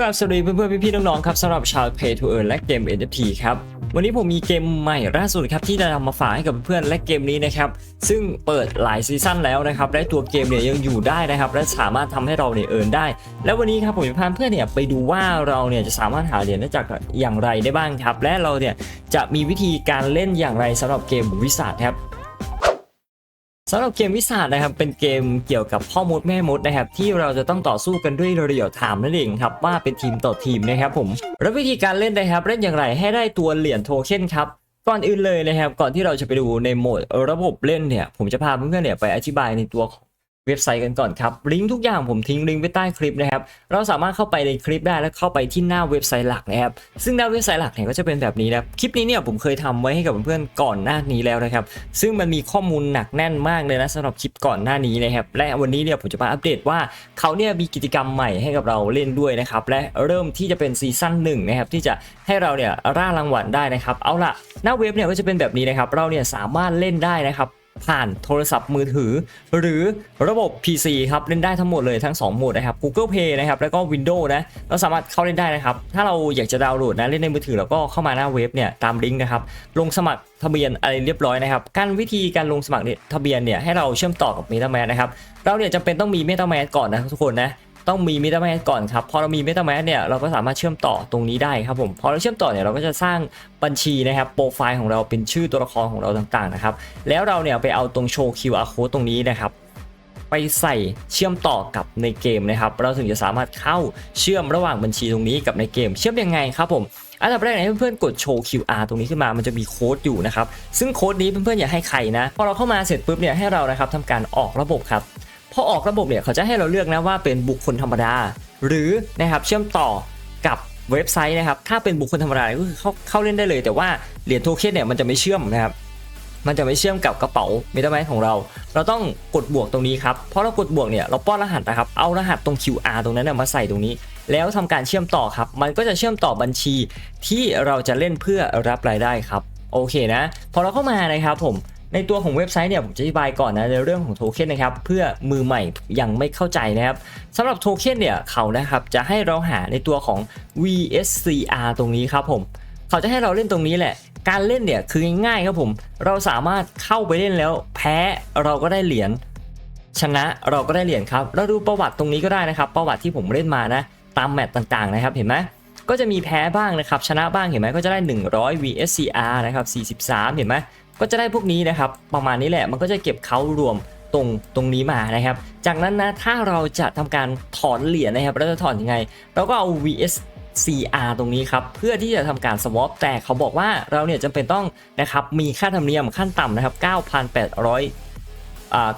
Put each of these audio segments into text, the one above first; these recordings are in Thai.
กราบสวัสดีเพื่อนๆพี่ๆน้องๆครับสำหรับชาว Pay to Earn และเกม NFT ครับวันนี้ผมมีเกมใหม่ล่าสุดครับที่จะนำมาฝากให้กับเพื่อนๆและเกมนี้นะครับซึ่งเปิดหลายซีซั่นแล้วนะครับและตัวเกมเนี่ยยังอยู่ได้นะครับและสามารถทำให้เราเนี่ยเอิร์นได้ แล้ววันนี้ครับผมจะพาเพื่อนเนี่ยไปดูว่าเราเนี่ยจะสามารถหาเหรียญได้จากอย่างไรได้บ้างครับ และเราเนี่ยจะมีวิธีการเล่นอย่างไรสำหรับเกมวิสาทครับ สำหรับเกมวิสาดนะครับเป็นเกมเกี่ยวกับพ่อมดแม่มดนะครับที่เราจะต้องต่อสู้กันด้วยเรียวไทม์นั่นเองครับว่าเป็นทีมต่อทีมนะครับผมและววิธีการเล่นนะครับเล่นอย่างไรให้ได้ตัวเหรียญโทเค็นครับก่อนอื่นเลยนะครับก่อนที่เราจะไปดูในโหมดระบบเล่นเนี่ยผมจะพาเพื่อนๆเนี่ยไปอธิบายในตัวของ เว็บไซต์กันก่อนครับ ลิงก์ทุกอย่างผมทิ้งลิงก์ไว้ใต้คลิปนะครับ เราสามารถเข้าไปในคลิปได้แล้วเข้าไปที่หน้าเว็บไซต์หลักนะครับ ซึ่งหน้าเว็บไซต์หลักเนี่ยก็จะเป็นแบบนี้นะคลิปนี้เนี่ยผมเคยทำไว้ให้กับเพื่อนๆก่อนหน้านี้แล้วนะครับ ซึ่งมันมีข้อมูลหนักแน่นมากเลยนะสำหรับคลิปก่อนหน้านี้นะครับ และวันนี้เนี่ยผมจะมาอัปเดตว่าเขาเนี่ยมีกิจกรรมใหม่ให้กับเราเล่นด้วยนะครับ และเริ่มที่จะเป็นซีซั่นหนึ่งนะครับที่จะให้เราเนี่ยร่ารางวัลได้นะครับ เอาล่ะหน้าเว็บเนี่ยก็จะเป็นแบบนี้นะครับ เราเนี่ยสามารถเล่นได้นะครับ ผ่านโทรศัพท์มือถือ หรือระบบ PC ครับเล่นได้ทั้งหมดเลยทั้ง 2 โหมดนะครับ Google Play นะครับแล้วก็ Windows นะเราสามารถเข้าเล่นได้นะครับ ถ้าเราอยากจะดาวน์โหลดนะเล่นในมือถือแล้วก็เข้ามาหน้าเว็บเนี่ยตามลิงก์นะครับลงสมัครทะเบียนอะไรเรียบร้อยนะครับการวิธีการลงสมัครเนี่ยทะเบียนเนี่ยให้เราเชื่อมต่อกับ MetaMask นะครับเราเนี่ยจำเป็นต้องมี MetaMask ก่อนนะทุกคนนะ ต้องมี MetaMask ก่อนครับ พอเรามี MetaMask เนี่ยเราก็สามารถเชื่อมต่อตรงนี้ได้ครับผมพอเราเชื่อมต่อเนี่ยเราก็จะสร้างบัญชีนะครับโปรไฟล์ของเราเป็นชื่อตัวละครของเราต่างๆนะครับแล้วเราเนี่ยไปเอาตรงโชว์ QR code ตรงนี้นะครับไปใส่เชื่อมต่อกับในเกมนะครับ เราถึงจะสามารถเข้าเชื่อมระหว่างบัญชีตรงนี้กับในเกม เชื่อมยังไงครับผมอันดับแรกเนี่ยเพื่อนๆกดโชว์ QR ตรงนี้ขึ้นมามันจะมีโค้ดอยู่นะครับซึ่งโค้ดนี้เพื่อนๆอย่าให้ใครนะพอเราเข้ามาเสร็จปุ๊บเนี่ยให้เรานะครับทำการออกระบบครับ พอออกระบบเนี่ยเขาจะให้เราเลือกนะว่าเป็นบุคคลธรรมดา หรือนะครับเชื่อมต่อกับเว็บไซต์นะครับ ถ้าเป็นบุคคลธรรมดาก็คือเข้าเข้าเล่นได้เลย แต่ว่าเหรียญโทเค็นเนี่ยมันจะไม่เชื่อมนะครับมันจะไม่เชื่อมกับกระเป๋าเมตาแมสของเรา เราต้องกดบวกตรงนี้ครับ เพราะเรากดบวกเนี่ยเราป้อนรหัสนะครับ เอารหัสตรง QR ตรงนั้นนยมาใส่ตรงนี้ แล้วทำการเชื่อมต่อครับ มันก็จะเชื่อมต่อบัญชีที่เราจะเล่นเพื่อรับรายได้ครับ โอเคนะ พอเราเข้ามานะครับผม ในตัวของเว็บไซต์เนี่ยผมจะอธิบายก่อนนะในเรื่องของโทเค็นนะครับเพื่อมือใหม่ยังไม่เข้าใจนะครับสำหรับโทเค็นเนี่ยเขานะครับจะให้เราหาในตัวของ VSCR ตรงนี้ครับผมเขาจะให้เราเล่นตรงนี้แหละ การเล่นเนี่ยคือง่ายครับผม เราสามารถเข้าไปเล่นแล้ว แพ้เราก็ได้เหรียญชนะเราก็ได้เหรียญครับเราดูประวัติตรงนี้ก็ได้นะครับ ประวัติที่ผมเล่นมานะ ตามแมตช์ต่างๆนะครับเห็นไหมก็จะมีแพ้บ้างนะครับ ชนะบ้างเห็นไหมก็จะได้ 100 VSCR นะครับ 43 เห็นไหม ก็จะได้พวกนี้นะครับประมาณนี้แหละมันก็จะเก็บเขารวมตรงตรงนี้มานะครับ จากนั้นนะถ้าเราจะทำการถอนเหรียญนะครับเราจะถอนยังไง เราก็เอา VS CR ตรงนี้ครับเพื่อที่จะทำการ swap แต่เขาบอกว่าเราเนี่ยจำเป็นต้องนะครับมีค่าธรรมเนียมขั้นต่ำนะครับ 9,800อ่า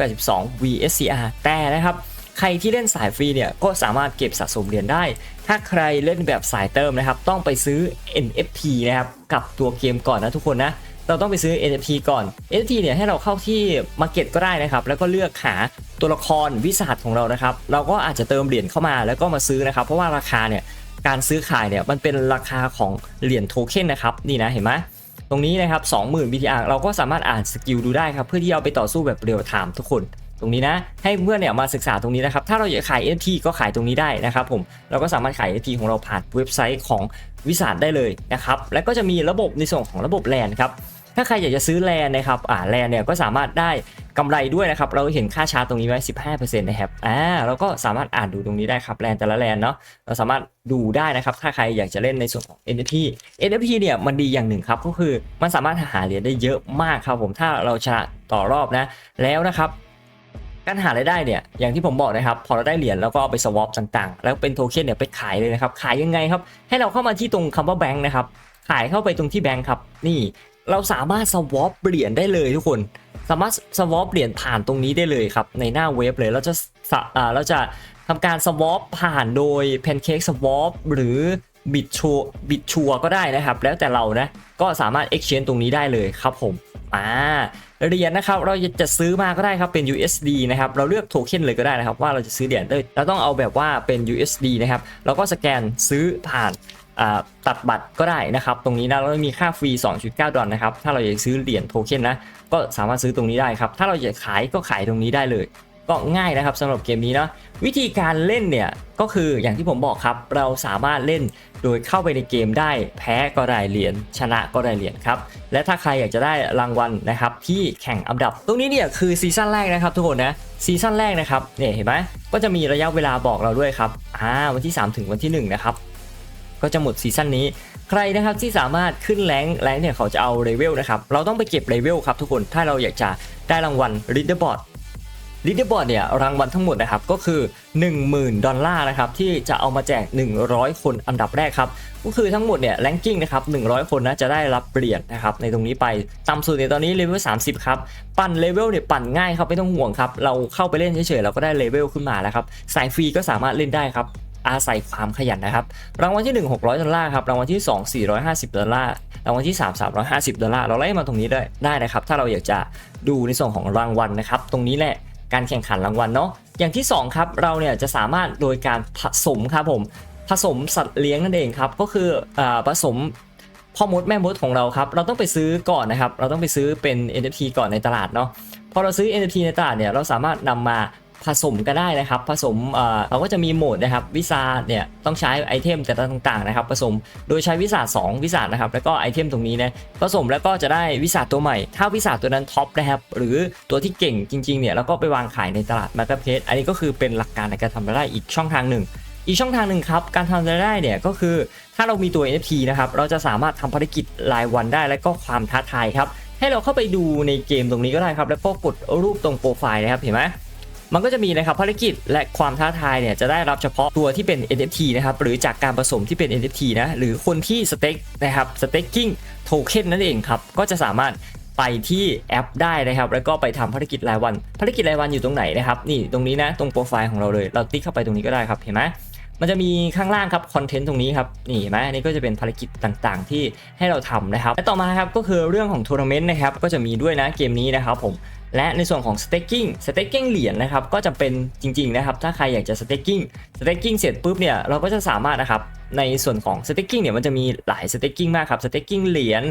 9,882 VSCR แต่นะครับใครที่เล่นสายฟรีเนี่ยก็สามารถเก็บสะสมเหรียญได้ ถ้าใครเล่นแบบสายเติมนะครับ ต้องไปซื้อ NFT นะครับกับตัวเกมก่อนนะทุกคนนะ เราต้องไปซื้อ NFT ก่อน NFT เนี่ยให้เราเข้าที่ Market ก็ได้นะครับ แล้วก็เลือกหาตัวละครวิสาหของเรานะครับ เราก็อาจจะเติมเหรียญเข้ามาแล้วก็มาซื้อนะครับ เพราะว่าราคาเนี่ยการซื้อขายเนี่ยมันเป็นราคาของเหรียญโทเค็นนะครับนี่นะเห็นไหมตรงนี้นะครับ20,000 BTR เราก็สามารถอ่านสกิลดูได้ครับเพื่อที่เอาไปต่อสู้แบบเรียลไทม์ทุกคนตรงนี้นะให้เพื่อนเนี่ยมาศึกษาตรงนี้นะครับถ้าเราอยากขาย NFT ก็ขายตรงนี้ได้นะครับผมเราก็สามารถขาย NFT ของเราผ่านเว็บไซต์ของวิสาทได้เลยนะครับแล้วก็จะมีระบบในส่วนของระบบแลนครับ ถ้าใครอยากจะซื้อแลนนะครับอ่าแลนเนี่ยก็สามารถได้กำไรด้วยนะครับ เราเห็นค่าชาร์จตรงนี้ไว้ 15%นะครับอ่าเราก็สามารถอ่านดูตรงนี้ได้ครับแลนแต่ละแลนเนาะเราสามารถดูได้นะครับ ถ้าใครอยากจะเล่นในส่วนของ NFT NFT เนี่ยมันดีอย่างหนึ่งครับก็คือมันสามารถหาเหรียญได้เยอะมากครับผมถ้าเราชนะต่อรอบนะ แล้วนะครับการหารายได้เนี่ยอย่างที่ผมบอกนะครับ พอเราได้เหรียญแล้วก็เอาไปสวอปต่างๆ แล้วเป็นโทเค็นเนี่ยไปขายเลยนะครับ ขายยังไงครับ ให้เราเข้ามาที่ตรงคำว่าแบงค์นะครับ ขายเข้าไปตรงที่แบงค์ครับ นี่ เราสามารถสวอปเหรียญได้เลยทุกคน สามารถสวอปเหรียญผ่านตรงนี้ได้เลยครับ ในหน้าเว็บเลยเราจะสะอ่าเราจะทำการสวอปผ่านโดย Pancake Swap หรือบิตชัวบิตชัวก็ได้นะครับ แล้วแต่เรานะ ก็สามารถ exchange ตรงนี้ได้เลยครับผมอ่าเหรียญนะครับเราจะซื้อมาก็ได้ครับเป็น USD นะครับเราเลือกโทเค็นเลยก็ได้นะครับว่าเราจะซื้อเหรียญได้เราต้องเอาแบบว่าเป็น USD นะครับเราก็สแกนซื้อผ่าน ตัดบัตรก็ได้นะครับ ตรงนี้นะเรามีค่าฟรี 2.9 ดอลลาร์นะครับ ถ้าเราอยากซื้อเหรียญโทเค็นนะ ก็สามารถซื้อตรงนี้ได้ครับ ถ้าเราอยากขายก็ขายตรงนี้ได้เลย ก็ง่ายนะครับสำหรับเกมนี้เนาะวิธีการเล่นเนี่ยก็คืออย่างที่ผมบอกครับ เราสามารถเล่นโดยเข้าไปในเกมได้แพ้ก็ได้เหรียญชนะก็ได้เหรียญครับ และถ้าใครอยากจะได้รางวัลนะครับที่แข่งอันดับ ตรงนี้เนี่ยคือซีซั่นแรกนะครับทุกคนนะซีซั่นแรกนะครับเนี่ยเห็นไหมก็จะมีระยะเวลาบอกเราด้วยครับอ่าวันที่ 3 ถึงวันที่1นะครับ ก็จะหมดซีซั่นนี้ ใครนะครับที่สามารถขึ้นแรงแรงเนี่ยเขาจะเอาเลเวลนะครับเราต้องไปเก็บเลเวลครับทุกคนถ้าเราอยากจะได้รางวัล Leaderboard Leaderboard เนี่ยรางวัลทั้งหมดนะครับก็คือ 10,000 ดอลลาร์นะครับที่จะเอามาแจก 100 คนอันดับแรกครับก็คือทั้งหมดเนี่ยแรงกิ้งนะครับ100 คนนะจะได้รับเหรียญนะครับในตรงนี้ไปต่ำสุดในตอนนี้เลเวล30 ครับ ปั่นเลเวลเนี่ยปั่นง่ายครับไม่ต้องห่วงครับ เราเข้าไปเล่นเฉยๆเราก็ได้เลเวลขึ้นมาแล้วครับสายฟรีก็สามารถเล่นได้ครับ อาศัยความขยันนะครับ รางวัลที่ 1 600 ดอลลาร์ครับ รางวัลที่ 2 450 ดอลลาร์ รางวัลที่ 3 350 ดอลลาร์ เราไล่มาตรงนี้ได้ได้นะครับ ถ้าเราอยากจะดูในส่วนของรางวัลนะครับ ตรงนี้แหละ การแข่งขันรางวัลเนาะ อย่างที่ 2 ครับ เราเนี่ยจะสามารถโดยการผสมครับผม ผสมสัตว์เลี้ยงนั่นเองครับ ก็คืออผสมพ่อมดแม่มดของเราครับ เราต้องไปซื้อก่อนนะครับ เราต้องไปซื้อเป็น NFT ก่อนในตลาดเนาะ พอเราซื้อ NFT ในตลาดเนี่ย เราสามารถนำมา ผสมก็ได้นะครับ ผสมเอ่อเราก็จะมีโหมดนะครับ วิซาเนี่ยต้องใช้ไอเทมแต่ต่างๆนะครับ ผสมโดยใช้วิสา2วิสานะครับ แล้วก็ไอเทมตรงนี้นะผสมแล้วก็จะได้วิสาตัวใหม่ ถ้าวิสาตัวนั้นท็อปนะครับ หรือตัวที่เก่งจริงๆเนี่ยเราก็ไปวางขายในตลาดมาร์เก็ตเพลสอันนี้ก็คือเป็นหลักการในการทำรายได้อีกช่องทางหนึ่งอีกช่องทางหนึ่งครับ การทำรายได้เนี่ยก็คือถ้าเรามีตัว NFT นะครับ เราจะสามารถทำภารกิจรายวันได้ และก็ความท้าทายครับ ให้เราเข้าไปดูในเกมตรงนี้ก็ได้ครับ แล้วก็กดรูปตรงโปรไฟล์นะครับ เห็นไหม มันก็จะมีนะครับภารกิจและความท้าทายเนี่ยจะได้รับเฉพาะตัวที่เป็น NFT นะครับหรือจากการผสมที่เป็น NFT นะหรือคนที่สเต็กนะครับสเต็กกิ้งโทเค็นนั่นเองครับก็จะสามารถไปที่แอปได้นะครับ แล้วก็ไปทำภารกิจรายวัน ภารกิจรายวันอยู่ตรงไหนนะครับ นี่ตรงนี้นะ ตรงโปรไฟล์ของเราเลย เราติ๊กเข้าไปตรงนี้ก็ได้ครับ เห็นไหมมันจะมีข้างล่างครับคอนเทนต์ตรงนี้ครับ นี่เห็นไหมนนี้ก็จะเป็นภารกิจต่างๆ ที่ให้เราทำนะครับ และต่อมาครับก็คือเรื่องของทัวร์นาเมนต์นะครับ ก็จะมีด้วยนะเกมนี้นะครับผม และในส่วนของ staking staking เหรียญนะครับก็จะเป็นจริงๆนะครับถ้าใครอยากจะ staking staking เสร็จปุ๊บเนี่ยเราก็จะสามารถนะครับในส่วนของ staking เนี่ยมันจะมีหลาย staking มากครับ staking เหรียญ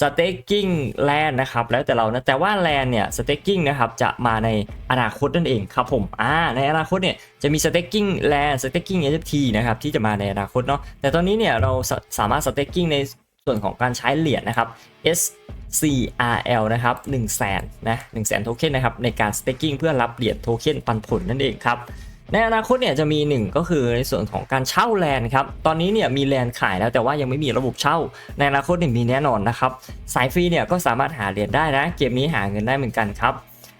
staking land นะครับแล้วแต่เรานะแต่ว่า land เนี่ย staking นะครับจะมาในอนาคตนั่นเองครับผมอ่าในอนาคตเนี่ยจะมี staking land staking NFT นะครับที่จะมาในอนาคตเนาะแต่ตอนนี้เนี่ยเราสาสามารถ staking ใน ส่วนของการใช้เหรียญนะครับ SCRL นะครับ1 0 0 0 0แสนนะ1 0 0 0 0โทเค็นนะครับในการ staking เพื่อรับเหรียญโทเค็นปันผลนั่นเองครับในอนาคตเนี่ยจะมีหนึ่งก็คือในส่วนของการเช่าแลนด์ครับ ตอนนี้เนี่ยมีแลนด์ขายแล้วแต่ว่ายังไม่มีระบบเช่า ในอนาคตเนี่ยมีแน่นอนนะครับ สายฟรีเนี่ยก็สามารถหาเหรียญได้นะ เกมนี้หาเงินได้เหมือนกันครับ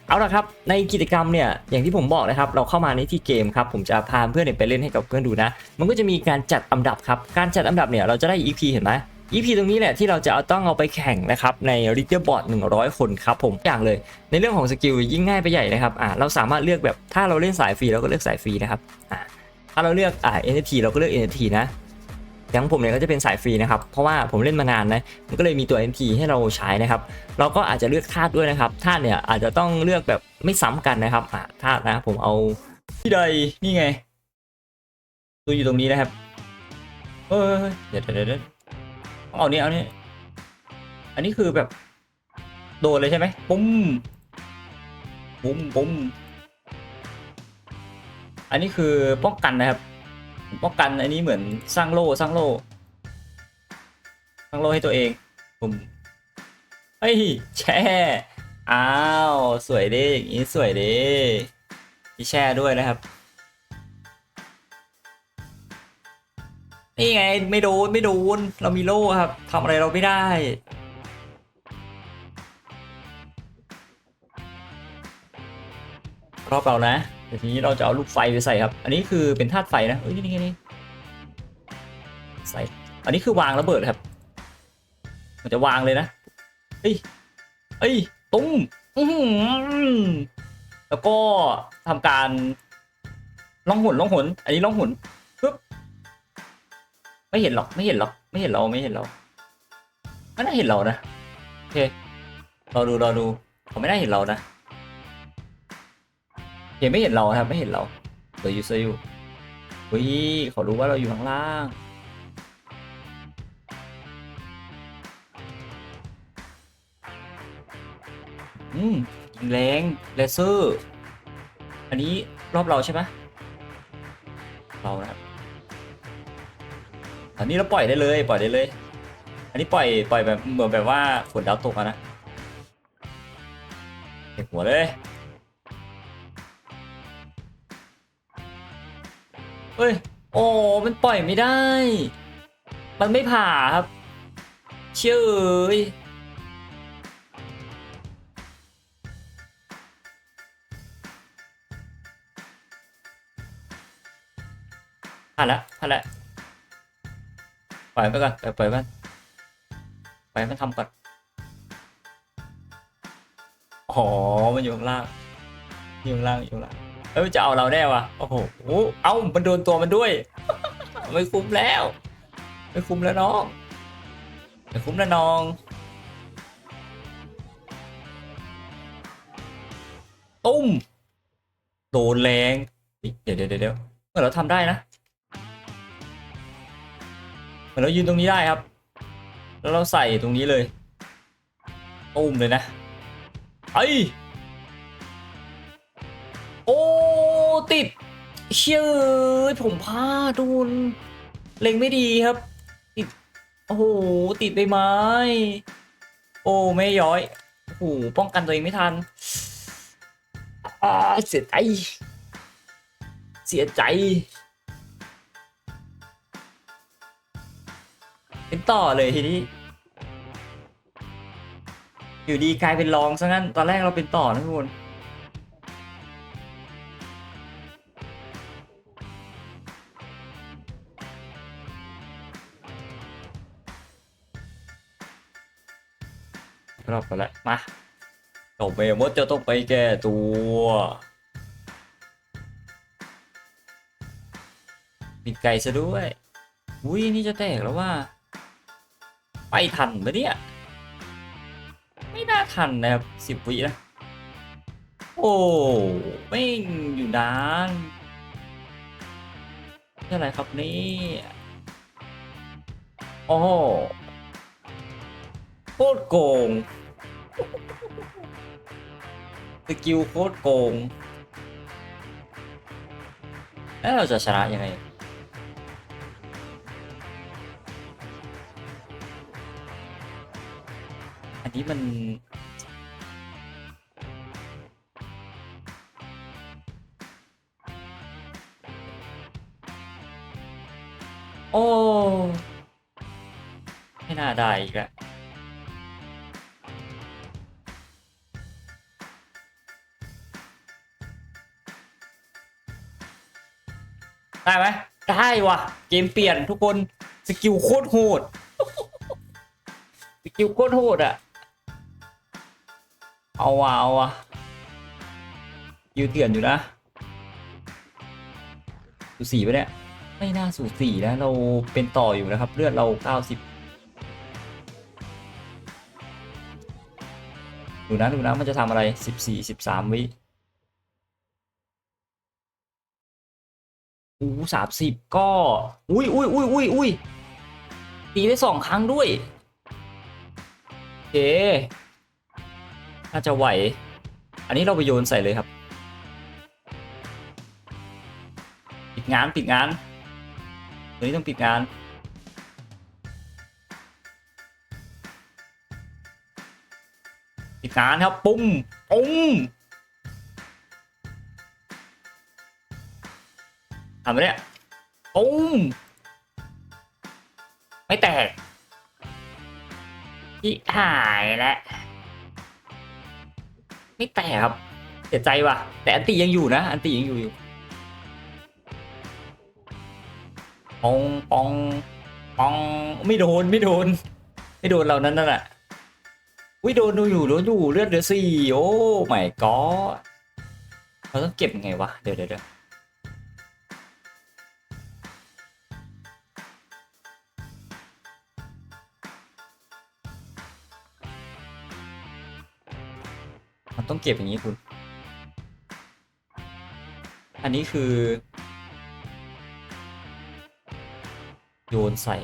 เอาละครับในกิจกรรมเนี่ยอย่างที่ผมบอกนะครับ เราเข้ามาในที่เกมครับ ผมจะพาเพื่อนไปเล่นให้กับเพื่อนดูนะ มันก็จะมีการจัดอันดับครับ การจัดอันดับเนี่ยเราจะได้ EP เห็นไหม EP ตรงนี้แหละที่เราจะเอาต้องเอาไปแข่งนะครับใน r e a d e r b o a r d 100 คนครับผมอย่างเลย ในเรื่องของสกิลยิ่งง่ายไปใหญ่นะครับอ่าเราสามารถเลือกแบบถ้าเราเล่นสายฟรีเราก็เลือกสายฟรีนะครับอ่าถ้าเราเลือกอ่า NFT เราก็เลือก NFT นะอย่างผมเนี่ยก็จะเป็นสายฟรีนะครับ เพราะว่าผมเล่นมานานนะ มันก็เลยมีตัว NFT ให้เราใช้นะครับ เราก็อาจจะเลือกธาตุด้วยนะครับ ธาตุเนี่ยอาจจะต้องเลือกแบบไม่ซ้ำกันนะครับอ่าธาตุนะผมเอาที่ใดนี่ไง ตัวอยู่ตรงนี้นะครับ เออเดี๋ยวเดี๋ยว เอาเนี่ยเอาเนี่ยอันนี้คือแบบ โดนเลยใช่ไหมปุ้มปุ้มปุ้มอันนี้คือป้องกันนะครับ ป้องกันอันนี้เหมือนสร้างโล่สร้างโล่สร้างโล่ให้ตัวเองปุ้มเฮ้ยแช่อ้าว สวยดิอย่างนี้สวยดิมีแช่ด้วยนะครับ นี่ไงไม่โดนไม่โดน เรามีโล่ครับทำอะไรเราไม่ได้รอบเรานะเดี๋ยวทีนี้เราจะเอาลูกไฟไปใส่ครับ อันนี้คือเป็นธาตุไฟนะเอ้ยนี่นี่นี่ใส่ อันนี้คือวางระเบิดครับ มันจะวางเลยนะเฮ้ยเฮ้ยตุ้มแล้วก็ทำการล่องหนล่องหน อันนี้ล่องหนปึ๊บ ไม่เห็นหรอกไม่เห็นหรอกไม่เห็นเราไม่เห็นเราไม่น่าเห็นเรานะโอเครอดูรอดูเขาไม่น่าเห็นเรานะเห็นไม่เห็นเราครับไม่เห็นเราเซอร์ยูเซอร์ยูเฮ้ยเขารู้ว่าเราอยู่ข้างล่างอืมแรงเลเซอร์ อันอันนี้รอบเราใช่ไหมเรานะครับ อันนี้เราปล่อยได้เลย ปล่อยได้เลย อันนี้ปล่อยปล่อยแบบเหมือนแบบว่าฝนดาวตกนะเก็บหัวเลยเฮ้ย โอ้ มันปล่อยไม่ได้ มันไม่ผ่าครับ เชื่อเอยผ่านล้วผ่านล้ว ปล่อยไปก่อนปล่อยปล่อยมันปล่อยมันทำก่อนอ๋อมันอยู่ข้างล่างอยู่ข้างล่างอยู่ข้างล่างเอ้ยจะเอาเราแน่วะโอ้โหเอ้ามันโดนตัวมันด้วย ไม่คุ้มแล้ว ไม่คุ้มแล้วน้องไม่คุ้มแล้วน้องตุ้มโดนแรง เดี๋ยวเดี๋ยวเดี๋ยวเมื่อเราทำได้นะ มือนเรายืนตรงนี้ได้ครับ แล้วเราใส่ตรงนี้เลยตุ้มเลยนะไอ้ยโอ้ติดเชื่อผมพลาดโดนเล็งไม่ดีครับ ติด โอ้โห ติดใบไม้ โอ้ไม่ย้อย โอ้โห ป้องกันตัวเองไม่ทันอ่าเสียใจ เสียใจ ต่อเลยทีนี้ อยู่ดีกลายเป็นรองซะงั้น ตอนแรกเราเป็นต่อนะทุกคนรอบไปแล้วมาจบไปมดจะต้องไปแก้ตัว ปิดไก่ซะด้วย อุ้ยนี่จะแตกแล้วว่า ไปทันปะเนี่ย ไม่น่าทันนะครับสิบวินะ โอ้ไม่อยู่นานนี่อะไรครับนี่โอ้โหโคตรโกง สกิลโคตรโกง แล้วเราจะชนะยังไง อันนี้มัน โอ้ ไม่น่าได้อีกแล้วได้ไหมได้ว่ะเกมเปลี่ยนทุกคน สกิลโคตรโหด สกิลโคตรโหดอะ เอาว่ะเอาว่ะยูเถื่อนอยู่นะสูสีไปเนี่ยไม่น่าสูสีนะเราเป็นต่ออยู่นะครับ เลือดเรา90ดูนะดูนะมันจะทำอะไร14 13วิอู้สามสิบก็ อุ้ยอุ้ยอุ้ยอุ้ยอุ้ยตีได้สองครั้งด้วยโอเค น่าจะไหว อันนี้เราไปโยนใส่เลยครับ ปิดงานปิดงานตัวนี้ต้องปิดงาน ปิดงานครับปุ้มปุ้มทำไปเนี่ยปุ้มไม่แตกที่หายแล้ว ไม่แตกครับเสียใจว่ะ แต่อันตียังอยู่นะ อันตียังอยู่อยู่ปองปองปองไม่โดนไม่โดน ไม่โดนเรานั้นนั่นแหละวิโดนดูอยู่โดนอยู่เลือดเหลือสี่โอ้ไม่ก็เราต้องเก็บไงวะเดี๋ยวเดี๋ยว มันต้องเก็บอย่างนี้คุณ อันนี้คือ โยนใส่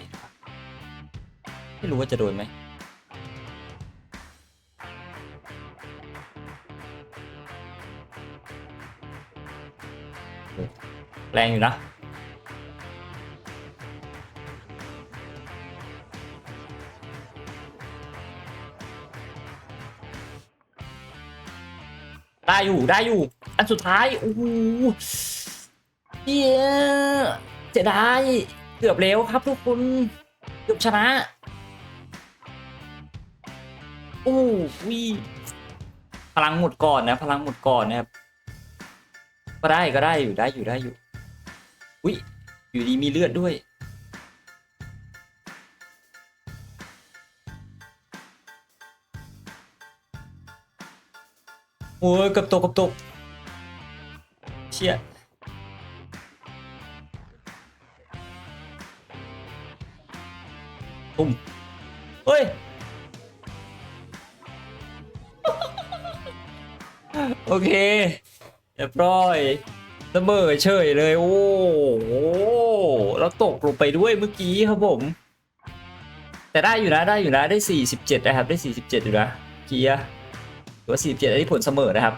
ไม่รู้ว่าจะโดนไหมแรงอยู่นะ ได้อยู่ได้อยู่ อันสุดท้ายโอ้โหเยเสียดายเกือบแล้วครับทุกคนเกือบชนะโอ้วิพลังหมดก่อนนะ พลังหมดก่อนนะครับก็ได้ก็ได้อยู่ได้อยู่ได้อยู่อุ้ยอยู่ดีมีเลือดด้วย โอ้ยกับตกกับตกเชี่ยตุ้มเฮ้ย โอเคเรียบร้อยเสมอเฉยเลย โอ้โหแล้วตกลงไปด้วยเมื่อกี้ครับผม แต่ได้อยู่นะได้อยู่นะได้ 47 นะครับ ได้ 47 อยู่นะเกียร์ รือว่า47อันนี้ผลเสมอนะครับ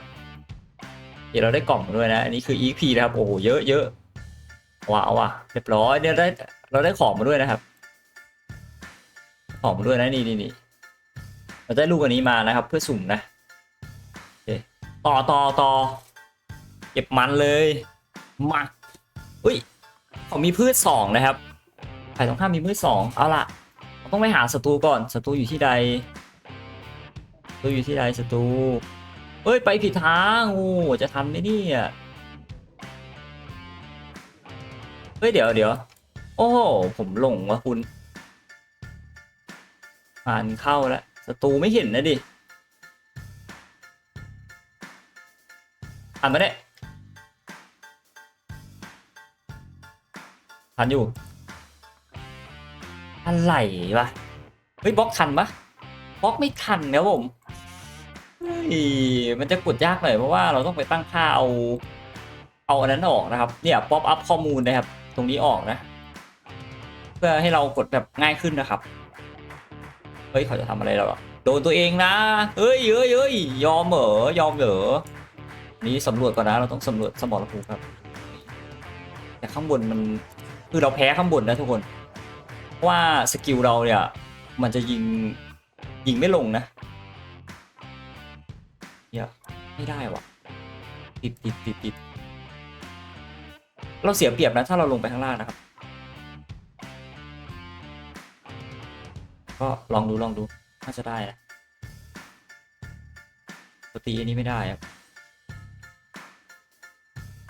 เดี๋ยวเราได้กล่องด้วยนะ อันนี้คือ EP นะครับ โอ้โห เยอะเยอะว้าวว่ะเรียบร้อยเนี่ยได้เราได้ของมาด้วยนะครับ ของมาด้วยนะนี่นี่นี่เราได้ลูกอันนี้มานะครับ เพื่อสุ่มนะโอเคต่อต่อต่อเก็บมันเลยมาอุ้ยเขามีพืชสองนะครับฝ่ายตรงข้ามมีพืชสองเอาล่ะเราต้องไปหาศัตรูก่อนศัตรูอยู่ที่ใด ตูอยู่ที่ใดศัตรูเฮ้ย ไปผิดทางโอ้จะทันไหมเนี่ยเฮ้ย เดี๋ยวเดี๋ยวโอ้โห ผมหลงว่ะคุณ ผ่านเข้าแล้วศัตรูไม่เห็นนะดิทันไหมเนี่ยทันอยู่อะไรวะเฮ้ยบล็อกทันปะบล็อกไม่ทันนะผม มันจะกดยากหน่อยเพราะว่าเราต้องไปตั้งค่าเอา เอาอันนั้นออกนะครับ เนี่ยป๊อปอัพข้อมูลนะครับ ตรงนี้ออกนะ เพื่อให้เรากดแบบง่ายขึ้นนะครับ เฮ้ยเขาจะทำอะไรเราหรอโดนตัวเองนะเฮ้ยเฮ้ยเฮ้ยยอมเหรอยอมเหรอนี้สำรวจก่อนนะเราต้องสำรวจสมรภูมิครับ แต่ข้างบนมันคือเราแพ้ข้างบนนะทุกคนเพราะว่าสกิลเราเนี่ย มันจะยิงยิงไม่ลงนะ เยอะไม่ได้วะติดติดติดติดเราเสียเปรียบนะ ถ้าเราลงไปข้างล่างนะครับ ก็ลองดูลองดูน่าจะได้นะตีอันนี้ไม่ได้ครับ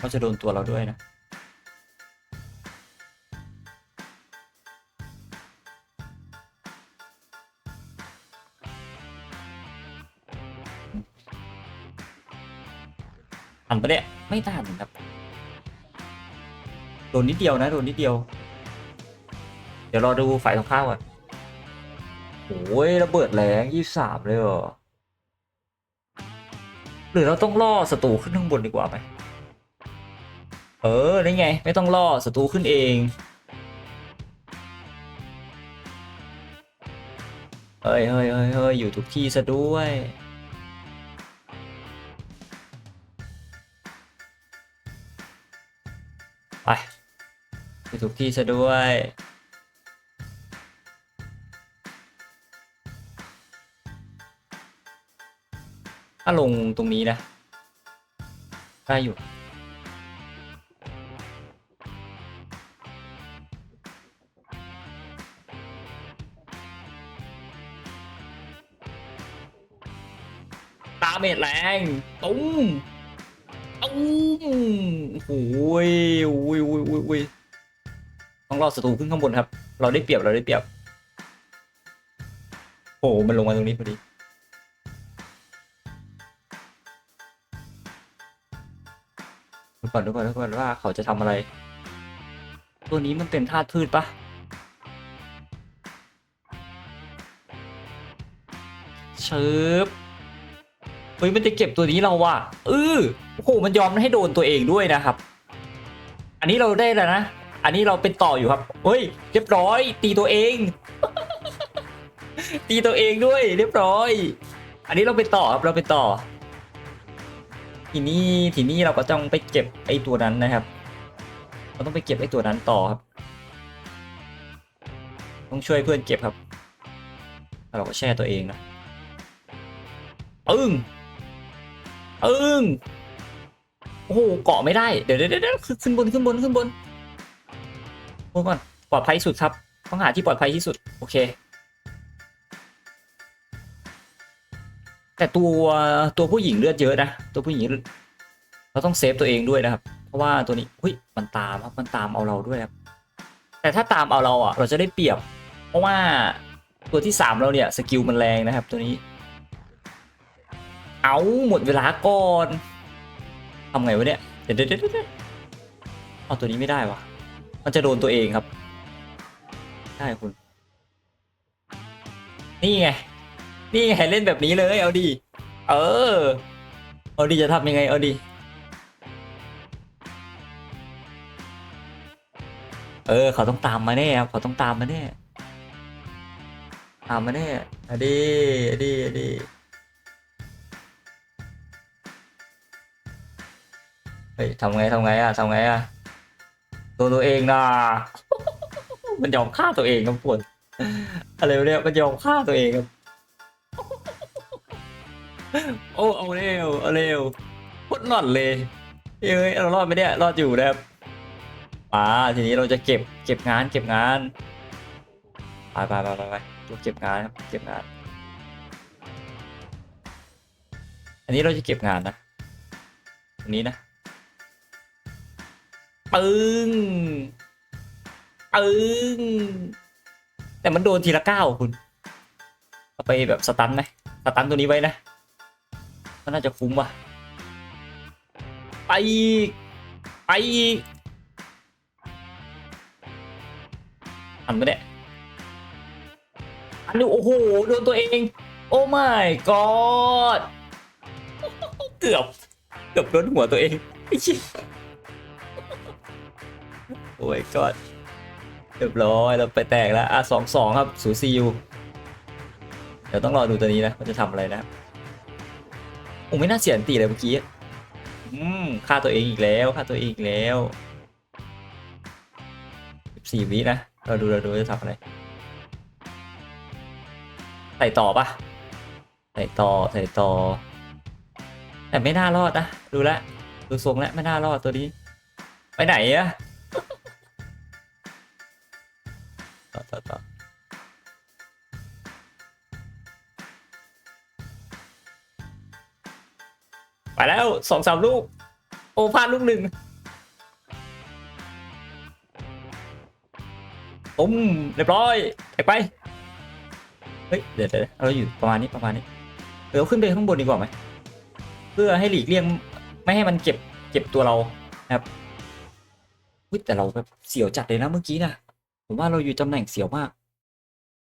ก็จะโดนตัวเราด้วยนะ ทันปะเนี่ยไม่ทันครับโดนนิดเดียวนะโดนนิดเดียว เดี๋ยวรอดูฝ่ายตรงข้ามก่อนโอ้ยระเบิดแรงยี่สามเลยเหรอหรือเราต้องล่อศัตรูขึ้นข้างบนดีกว่าไหมเออนี่ไง ไม่ต้องล่อศัตรูขึ้นเองเฮ้ยเฮ้ยเฮ้ยเฮ้ยอยู่ทุกที่ซะด้วย ไปไปทุกที่ซะด้วย ถ้าลงตรงนี้นะ ได้อยู่ตาเมจแรง ตุ้มตุ้ม โอ้ยโอ้ยโอ้ยโอ้ยโอ้ยต้องรอศัตรูขึ้นข้างบนครับ เราได้เปรียบเราได้เปรียบโอ้โหมันลงมาตรงนี้พอดีดูก่อนดูก่อนดูก่อนว่าเขาจะทำอะไร ตัวนี้มันเป็นธาตุพืชปะเชิบ ฮ้ยมันจะเก็บตัวนี้เราว่ะเออโอ้โหมันยอมให้โดนตัวเองด้วยนะครับ อันนี้เราได้แล้วนะอันนี้เราเป็นต่ออยู่ครับเฮ้ยเรียบร้อย ตีตัวเอง ตีตัวเองด้วย เรียบร้อย อันนี้เราเป็นต่อครับเราเป็นต่อ ทีนี้ทีนี้เราก็ต้องไปเก็บไอ้ตัวนั้นนะครับ เราต้องไปเก็บไอ้ตัวนั้นต่อครับ ต้องช่วยเพื่อนเก็บครับเราก็แช่ตัวเองนะอึ้ง อึ้งโอ้โหเกาะไม่ได้ เดี๋ยวเดี๋ยวเดี๋ยวขึ้นบนขึ้นบนขึ้นบนบนก่อนปลอดภัยที่สุดครับ ต้องหาที่ปลอดภัยที่สุด โอเค แต่ตัวตัวผู้หญิงเลือดเยอะนะ ตัวผู้หญิงเราต้องเซฟตัวเองด้วยนะครับ เพราะว่าตัวนี้เฮ้ยมันตามครับมันตามเอาเราด้วยครับ แต่ถ้าตามเอาเราอะ เราจะได้เปรียบ เพราะว่าตัวที่สามเราเนี่ยสกิลมันแรงนะครับ ตัวนี้ เอาหมดเวลาก่อนทำไงวะเนี่ยเดี๋ยวเดี๋ยวเดี๋ยวเดี๋ยวเอาตัวนี้ไม่ได้วะมันจะโดนตัวเองครับ ได้คุณ นี่ไง นี่ไงเล่นแบบนี้เลย เอาดี เออ เอาดีจะทำยังไง เอาดีเออ เขาต้องตามมาแน่ครับเขาต้องตามมาแน่ ตามมาแน่อดีอดีอดี ฮ้ยทำไงทำไงอะทำไงอะตัวตัวเองนะมันยอมฆ่าตัวเองครับปวดอะไรเนี่ยมันยอมฆ่าตัวเองครับโอ้เอาเร็วเอาเร็วพุดหนอนเลยเอ้ยเรารอดไมเนี่ยรอดอยู่นะครับมาทีนี้เราจะเก็บเก็บงานเก็บงานไปไปไปไปไปเก็บงานครับเก็บงาน อันนี้เราจะเก็บงานนะตรงนี้นะ ปึ้งปึ้งแต่มันโดนทีละเก้าคุณเอาไปแบบสตันไหมสตันตัวนี้ไว้นะก็น่าจะคุ้มว่ะ ไปอีก ไปอีกอันไม่ได้อันนี้โอ้โห โดนตัวเอง โอ้ my god เกือบ เกือบโดนหัวตัวเองไอ้ชิ โอ้ my god เรียบร้อยเราไปแตกแล้วอะสองสองครับสูซียูเดี๋ยวต้องรอดูตัวนี้นะว่าจะทำอะไรนะโอ้ไม่น่าเสียนตีเลยเมื่อกี้อืมฆ่าตัวเองอีกแล้วฆ่าตัวเองอีกแล้ว14วินะเราดูเราดูจะทำอะไรใส่ต่อปะใส่ต่อใส่ต่อ แต่ไม่น่ารอดนะดูแลดูทรงแล้วไม่น่ารอดตัวนี้ ไปไหนอะ สองสามลูก โอพลาดลูกหนึ่งตุ้มเรียบร้อยไปไป เฮ้ย เดี๋ยวเดี๋ยวเราอยู่ประมาณนี้ประมาณนี้เดี๋ยวขึ้นไปข้างบนดีกว่าไหม เพื่อให้หลีกเลี่ยงไม่ให้มันเก็บเก็บตัวเรานะครับอุ๊ยแต่เราแบบเสียวจัดเลยนะเมื่อกี้นะผมว่าเราอยู่ตำแหน่งเสียวมาก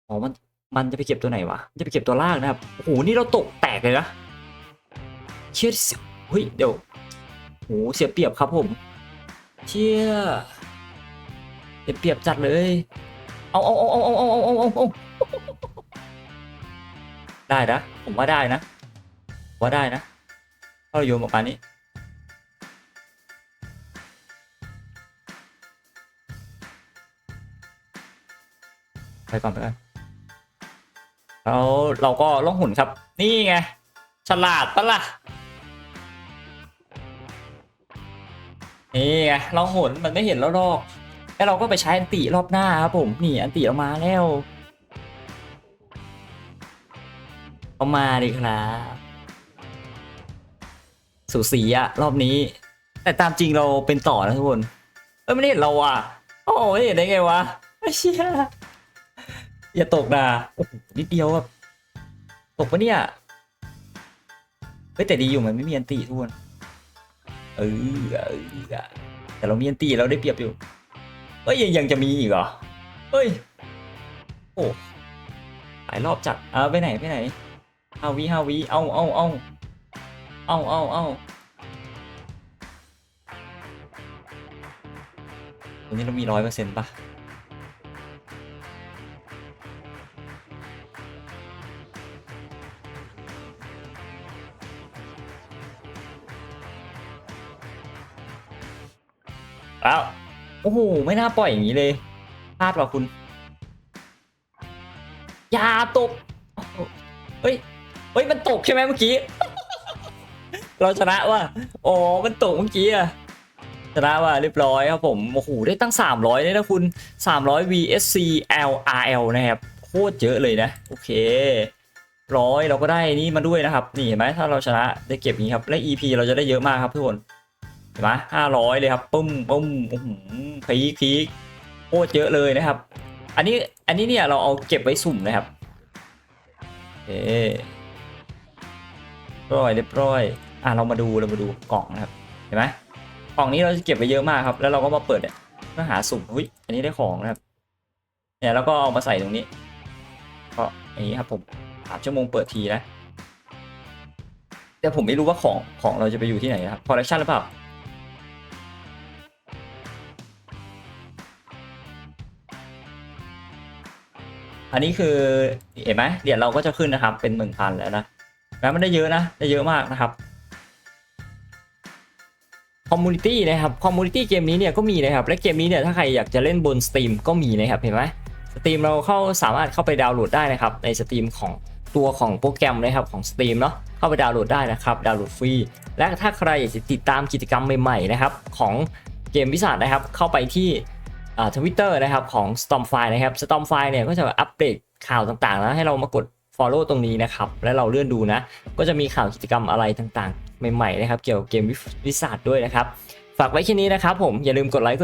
อ๋อมันมันจะไปเก็บตัวไหนวะ จะไปเก็บตัวล่างนะครับ โอ้โห นี่เราตกแตกเลยนะ เชี่ย เฮ้ยเดี๋ยวโหเสียเปรียบครับผมเชี่ยเสียเปรียบจัดเลย เอาเอาเอาเอาเอาเอาเอาเอาเอาได้นะผมว่าได้นะ ว่าได้นะถ้าเราโยนออกมานี้ไปก่อนไปก่อนแล้วเราก็ล่องหุ่นครับ นี่ไง ฉลาดปะล่ะ นี่ไงเราหนมันไม่เห็นแล้วหรอก แล้วเราก็ไปใช้อันติรอบหน้าครับผมนี่อันติเรามาแล้วเอามาดิครับสูสีอะรอบนี้ แต่ตามจริงเราเป็นต่อนะทุกคนเอ้ยไม่ได้เห็นเราอะโอ้โหไม่เห็นได้ไงวะไอ้เชี่ยอย่าตกนะโอ้โหนิดเดียวแบบตกปะเนี่ยเฮ้ยแต่ดีอยู่มันไม่มีอันตีทุกคน เออเออแต่เรามีอันตีเราได้เปรียบอยู่เอ้ยยังยังจะมีอีกเหรอเฮ้ยโอ้หลายรอบจัดเอาไปไหนไปไหนฮาวิฮาวิเอาเอาเอาเอาเอาเอาตรงนี้เรามีร้อยเปอร์เซ็นต์ปะ แล้วโอ้โหไม่น่าปล่อยอย่างนี้เลยพลาดว่ะคุณอย่าตกเฮ้ยเฮ้ยมันตกใช่ไหมเมื่อกี้ เราชนะว่ะอ๋อมันตกเมื่อกี้อะชนะว่ะเรียบร้อยครับผมโอ้โหได้ตั้ง 300เลยนะคุณ 300 VSC LRL นะครับโคตรเยอะเลยนะ โอเคร้อยเราก็ได้นี่มาด้วยนะครับ นี่เห็นไหมถ้าเราชนะได้เก็บอย่างนี้ครับและ EP เราจะได้เยอะมากครับทุกคน เห็นไหมห้าร้อยเลยครับปุ้มปุ้มโอ้โหพีคพีคโคตรเยอะเลยนะครับ อันนี้อันนี้เนี่ยเราเอาเก็บไว้สุ่มนะครับเอ๊ร้อยเรียบร้อยอะเรามาดูเรามาดูกล่องนะครับเห็นไหมกล่องนี้เราจะเก็บไว้เยอะมากครับ แล้วเราก็มาเปิดเนี่ยเพื่อหาสุ่มอุ้ยอันนี้ได้ของนะครับเนี่ยแล้วก็เอามาใส่ตรงนี้ก็อย่างนี้ครับผมสามชั่วโมงเปิดทีนะแต่ผมไม่รู้ว่าของของเราจะไปอยู่ที่ไหนครับคอลเลคชันหรือเปล่า อันนี้คือเห็นไหมเหรียญเราก็จะขึ้นนะครับ เป็นหนึ่งพันแล้วนะแล้วมันได้เยอะนะ ได้เยอะมากนะครับคอมมูนิตี้นะครับคอมมูนิตี้เกมนี้เนี่ยก็มีนะครับ และเกมนี้เนี่ยถ้าใครอยากจะเล่นบนสตรีมก็มีนะครับเห็นไหมสตรีมเราเข้าสามารถเข้าไปดาวน์โหลดได้นะครับ ในสตรีมของตัวของโปรแกรมนะครับของสตรีมเนาะเข้าไปดาวน์โหลดได้นะครับดาวน์โหลดฟรีและถ้าใครอยากจะติดตามกิจกรรมใหม่ๆนะครับของเกมวิสานะครับเข้าไปที่ ทวิตเตอร์นะครับของ Stormfy นะครับ Stormfy เนี่ยก็จะอัปเดตข่าวต่างๆ แล้วให้เรามากด Follow ตรงนี้นะครับ และเราเลื่อนดูนะ ก็จะมีข่าวกิจกรรมอะไรต่างๆ ใหม่ๆนะครับ เกี่ยวกับเกมวิสาด้วยนะครับ ฝากไว้แค่นี้นะครับผมอย่าลืมกดไลค์กดแชร์